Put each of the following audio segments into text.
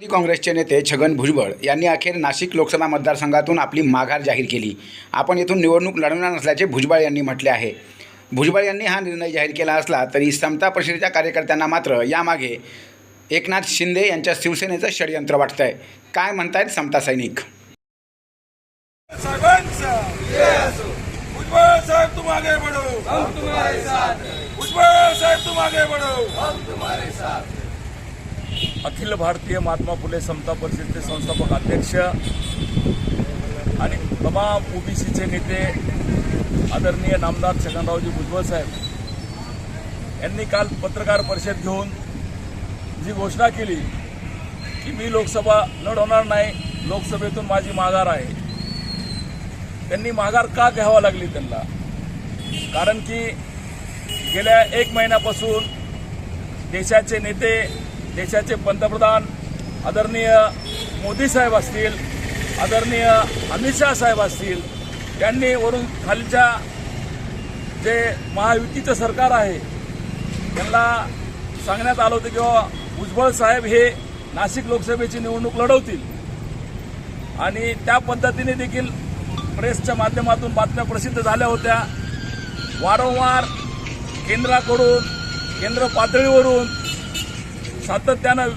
राष्ट्रवादी काँग्रेसचे नेते छगन भुजबळ यांनी अखेर नाशिक लोकसभा मतदारसंघातून आपली माघार जाहीर केली. आपण येथून निवडणूक लढवणार नसल्याचे भुजबळ यांनी म्हटले आहे. भुजबळ यांनी हा निर्णय जाहीर केला असला तरी समता परिषदेच्या कार्यकर्त्यांना मात्र यामागे एकनाथ शिंदे यांच्या शिवसेनेचं षडयंत्र वाटतं आहे काय म्हणतायत समता सैनिक? भुजबळ साहब अखिल भारतीय महात्मा फुले समता परिषदेचे संस्थापक अध्यक्ष आणि तमाम ओबीसीचे नेते आदरणीय नामदार छगनरावजी भुजबळ साहेब यांनी काल पत्रकार परिषद घेऊन जी घोषणा केली की मी लोकसभा लढवणार नाही लोकसभेतून माझी माघार आहे. त्यांनी माघार का घ्यावा लागली त्यांना? कारण की गेल्या एक महिन्यापासून देशाचे नेते देशाचे पंतप्रधान आदरणीय मोदी साहेब असतील आदरणीय अमित शहा साहेब असतील त्यांनी वरून खालच्या जे महायुतीचं सरकार आहे त्यांना सांगण्यात आलं होतं की भुजबळ साहेब हे नाशिक लोकसभेची निवडणूक लढवतील. आणि त्या पद्धतीने देखील प्रेसच्या माध्यमातून बातम्या प्रसिद्ध झाल्या होत्या. वारंवार केंद्राकडून केंद्र पातळीवरून सातत्यानं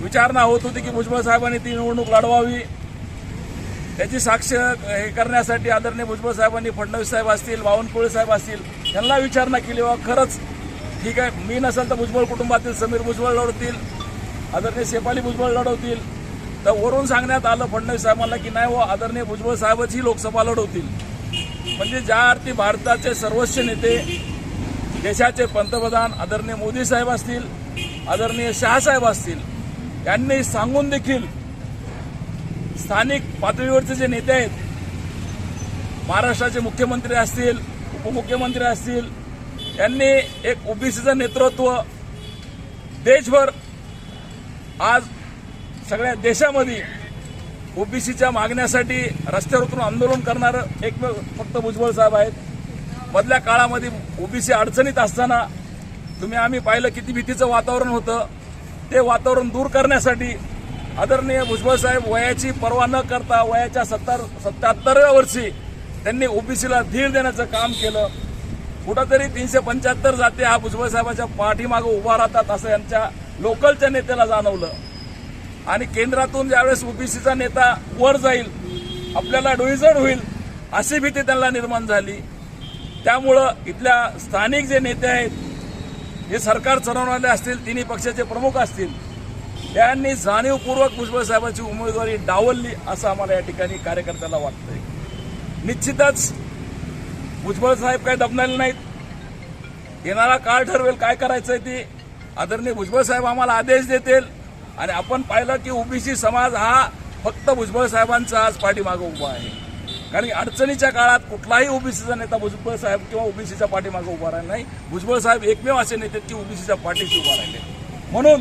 विचारणा होत होती की भुजबळ साहेबांनी ती निवडणूक लढवावी. त्याची साक्ष हे करण्यासाठी आदरणीय भुजबळ साहेबांनी फडणवीस साहेब असतील बावनकुळे साहेब असतील त्यांना विचारणा केली. वा खरंच ठीक आहे मी नसेल तर भुजबळ कुटुंबातील समीर भुजबळ लढवतील आदरणीय शेफाली भुजबळ लढवतील. तर वरून सांगण्यात आलं फडणवीस साहेबांना की नाही व आदरणीय भुजबळ साहेबच ही लोकसभा लढवतील. म्हणजे ज्या अर्थी भारताचे सर्वोच्च नेते देशाचे पंतप्रधान आदरणीय मोदी साहेब असतील आदरणीय शहासाहेब असतील यांनी सांगून देखील स्थानिक पातळीवरचे जे नेते आहेत महाराष्ट्राचे मुख्यमंत्री असतील उपमुख्यमंत्री असतील यांनी एक ओबीसीचं नेतृत्व देशभर आज सगळ्या देशामध्ये ओबीसीच्या मागण्यासाठी रस्त्यावर उतरून आंदोलन करणारं एकमेव फक्त भुजबळ साहेब आहेत. मधल्या काळामध्ये ओबीसी अडचणीत असताना तुम्ही आम्ही पाहिलं किती भीतीचं वातावरण होतं. ते वातावरण दूर करण्यासाठी आदरणीय भुजबळ साहेब वयाची पर्वा न करता वयाच्या सत्तर सत्याहत्तराव्या वर्षी त्यांनी ओबीसीला धीर देण्याचं काम केलं. कुठंतरी तीनशे पंच्याहत्तर जाते हा भुजबळ साहेबांच्या पाठीमागं उभा राहतात असं यांच्या लोकलच्या नेत्याला जाणवलं. आणि केंद्रातून ज्यावेळेस ओबीसीचा नेता वर जाईल आपल्याला डोईजड होईल अशी भीती त्यांना निर्माण झाली. त्यामुळं इथल्या स्थानिक जे नेते आहेत जे सरकार चालवणारे असतील तिन्ही पक्षाचे प्रमुख असतील त्यांनी जाणीवपूर्वक भुजबळ साहेबांची उमेदवारी डावलली असं आम्हाला या ठिकाणी कार्यकर्त्याला वाटतंय. निश्चितच भुजबळ साहेब काही दबणाले नाहीत. येणारा काळ ठरवेल काय करायचंय ते. आदरणीय भुजबळ साहेब आम्हाला आदेश देतील आणि आपण पाहिलं की ओबीसी समाज हा फक्त भुजबळ साहेबांचा आज पाठीमागं उभा आहे. कारण अडचणीच्या काळात कुठलाही ओबीसीचा नेता भुजबळ साहेब किंवा ओबीसीच्या पाठीमागं उभा राहिला नाही. भुजबळ साहेब एकमेव असे नेते की ओबीसीच्या पाठीशी उभा राहिले. म्हणून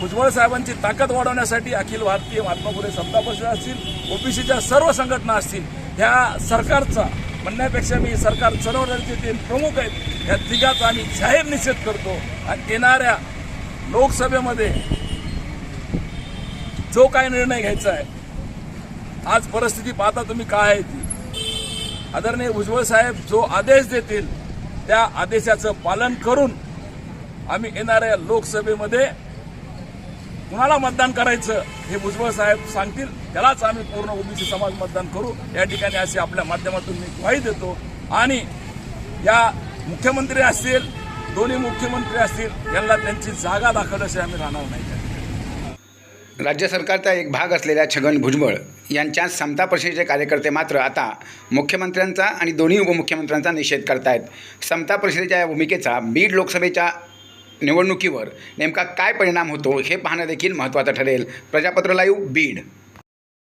भुजबळ साहेबांची ताकद वाढवण्यासाठी अखिल भारतीय महात्मा फुले समता परिषद असतील ओबीसीच्या सर्व संघटना असतील ह्या सरकारचा म्हणण्यापेक्षा मी सरकार चढवण्याचे ते प्रमुख आहेत या तिघाचा आम्ही जाहीर निषेध करतो. आणि येणाऱ्या लोकसभेमध्ये जो काय निर्णय घ्यायचा आहे आज परिस्थिती पाहता तुम्ही काय आहे ती? आदरणीय भुजबळ साहेब जो आदेश देतील त्या आदेशाचं पालन करून आम्ही येणाऱ्या लोकसभेमध्ये कुणाला मतदान करायचं हे भुजबळ साहेब सांगतील त्यालाच आम्ही पूर्ण ओबीसी समाज मतदान करू. या ठिकाणी असे आपल्या माध्यमातून मी ग्वाही देतो. आणि या मुख्यमंत्री असतील दोन्ही मुख्यमंत्री असतील यांना त्यांची जागा दाखवल्याशिवाय आम्ही राहणार नाही. राज्य सरकारचा एक भाग असलेल्या छगन भुजबळ यांच्या समता परिषदेचे कार्यकर्ते मात्र आता मुख्यमंत्र्यांचा आणि दोन्ही उपमुख्यमंत्र्यांचा निषेध करतायत. समता परिषदेच्या या भूमिकेचा बीड लोकसभेच्या निवडणुकीवर नेमका काय परिणाम होतो हे पाहणं देखील महत्त्वाचं ठरेल. प्रजापत्र लाईव्ह बीड.